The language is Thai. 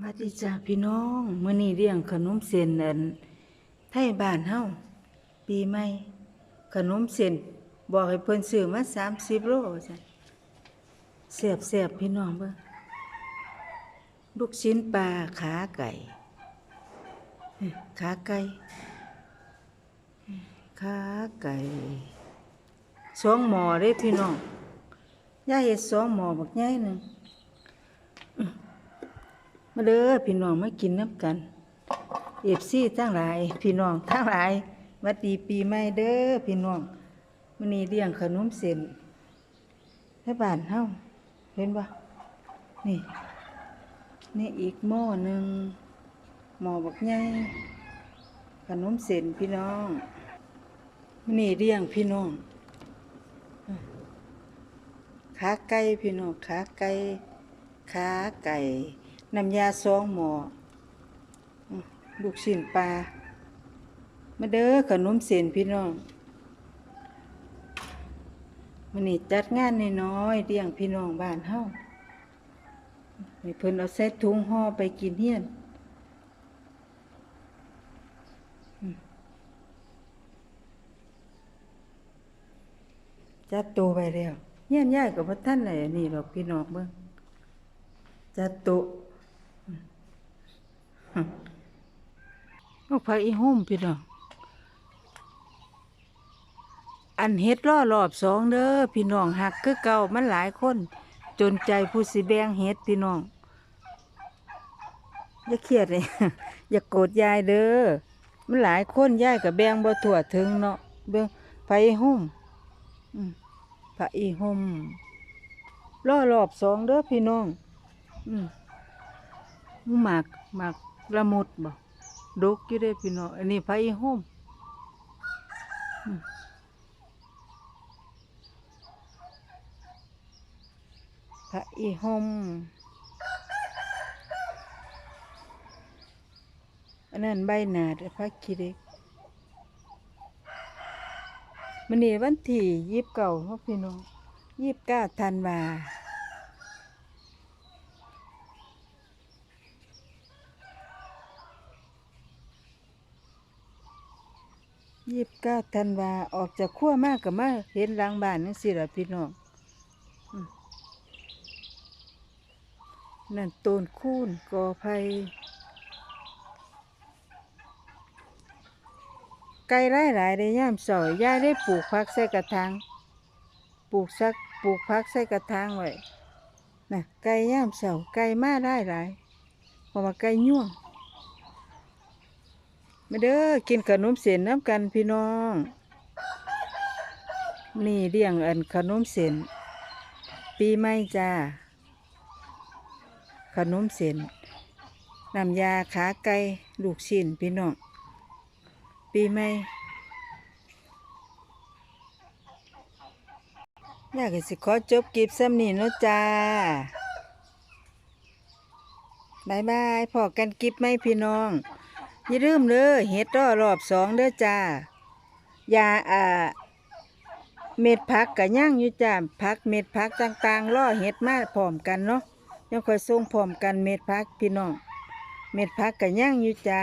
มาดีจ้าพี่น้องมื้อนี้เลี้ยงขนมเส้นอันไทยบ้านเฮาปีใหม่ขนมเส้นบอกให้เพิ่นซื้อมา30โลจ้ะแซ่บๆพี่น้องเบิ่งลูกชิ้นปลาขาไก่ขาไก่ขาไก่สองหมอเด้พี่น้องยายเฮ็ดสองหมอบักใหญ่หนึ่ง มาเด้อพี่น้องมากินน้ำกันเอฟซีทั้งหลาย พี่น้องทั้งหลายวัดดีปีใหม่เด้อพี่น้องมื้อนี้เลี้ยงขนมเส้นให้บ้านเฮาเห็นบ่นี่ นี่อีกหม้อหนึ่งหม้อบักใหญ่ขนมเส้นพี่น้องมื้อนี้เลี้ยงพี่น้องขาไก่พี่น้องขาไก่ขาไก่ น้ำยาสองหมอลูกชิ้นปลา มาเด้อขนมเส้นพี่น้องมันนี่จัดงานน้อยๆเลี้ยงพี่น้องบ้านเฮาให้เพิ่นเอาใส่ถุงห่อไปกินเฮียนจัดโตไปแล้วเฮียนยายกับพ่ท่านไหนนี่หรอกพี่น้องเบิ่งจัดโต ลูกผักอีหุ่มพี่น้องอันเฮ็ดล่อรอบสองเด้อพี่น้องหักคือเก่ามันหลายคน จนใจผู้สิแบงเฮ็ดพี่น้องอย่าเครียดเลยอย่าโกรธยายเด้อมันหลายคนยายกับแบงบ่ทั่วถึงเนาะเบิ่งผักอีหุ่มอืมผักอีหุ่มล่อรอบสองเด้อพี่น้อง อืมหมากหมาก ละมุดบ่ดกอยู่เด้พี่น้องอันนี้ไผอีห่มพระอีห่มอันนั้นใบหนาดพระคิเด็กมันนี่วันที่ยี่สิบเก้าพี่น้องยี่สิบเก้าธันวา ยี่สิบเก้าธันวาออกจากขั้วมากกับมาเห็นหลังบ้านนั่นสิละพี่น้องนั่นต้นคูนกอไผ่ไก่ไร่หลายได้ย่ามสอยย่าได้ปลูกพักใส่กระถางปลูกสักปลูกพักใส่กระถางไว้น่ะไก่ย่ามเสาไก่มาได้หลายพราะว่าไก่ย่วง มาเด้อกินขนมเส้นน้ำกันพี่น้อง นี่เลี้ยงอันขนมเส้นปีใหม่จ้า ขนมเส้นน้ำยาขาไก่ลูกชิ้นพี่น้อง ปีใหม่อยากสิขอจบกิบซ้ำนี่นะจ้าบายบายพอกันกิบไหมพี่น้อง อย่าลืมเลยเฮ็ดรอรอบสองเด้อจ้ายาอ่าเม็ดผักกะย่างอยู่จ้าผักเม็ดผักต่างๆล่อเฮ็ดมาพร้อมกันเนาะยังค่อยส่งพร้อมกันเม็ดผักพี่น้องเม็ดผักกะย่างอยู่จ้า